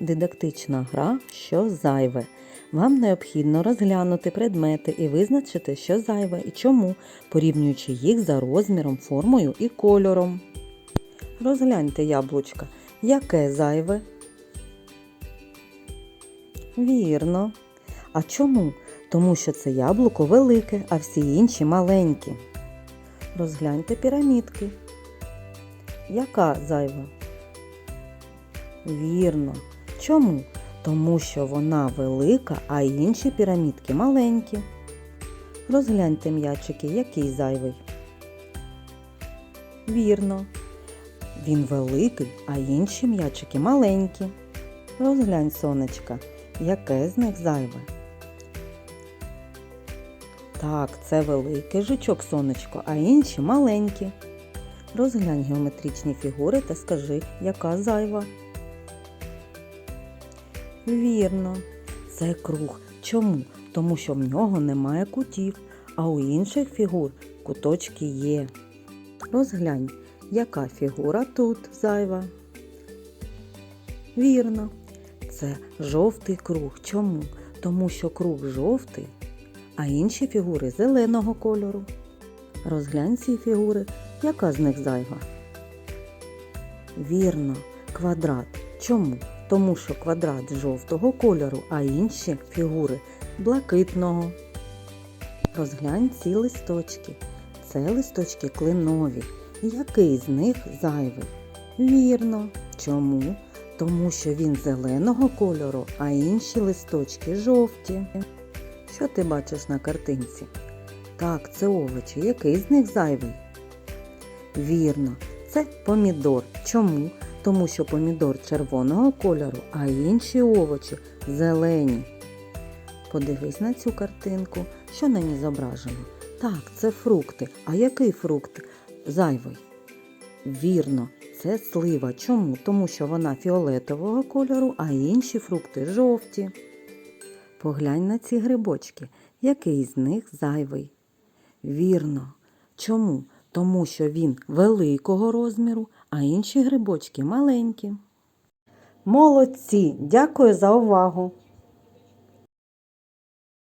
Дидактична гра що зайве. Вам необхідно розглянути предмети і визначити, що зайве і чому, порівнюючи їх за розміром, формою і кольором. Розгляньте яблучка. Яке зайве? Вірно. А чому? Тому що це яблуко велике, а всі інші маленькі. Розгляньте пірамідки. Яка зайва? Вірно. Чому? Тому що вона велика, а інші пірамідки маленькі. Розгляньте м'ячики, який зайвий. Вірно. Він великий, а інші м'ячики маленькі. Розглянь сонечка, яке з них зайве. Так, це великий жучок сонечко, а інші маленькі. Розглянь геометричні фігури та скажи, яка зайва. Вірно, це круг. Чому? Тому що в нього немає кутів, а у інших фігур куточки є. Розглянь, яка фігура тут зайва. Вірно, це жовтий круг. Чому? Тому що круг жовтий, а інші фігури зеленого кольору. Розглянь ці фігури, яка з них зайва. Вірно, квадрат. Чому? Тому що квадрат жовтого кольору, а інші фігури блакитного. Розглянь ці листочки. Це листочки клинові. Який з них зайвий? Вірно. Чому? Тому що він зеленого кольору, а інші листочки жовті. Що ти бачиш на картинці? Так, це овочі. Який з них зайвий? Вірно, це помідор. Чому? Тому що помідор червоного кольору, а інші овочі зелені. Подивись на цю картинку, що на ній зображено. Так, це фрукти. А який фрукт зайвий? Вірно, це слива. Чому? Тому що вона фіолетового кольору, а інші фрукти жовті. Поглянь на ці грибочки. Який з них зайвий? Вірно. Чому? Тому що він великого розміру, а інші грибочки маленькі. Молодці! Дякую за увагу!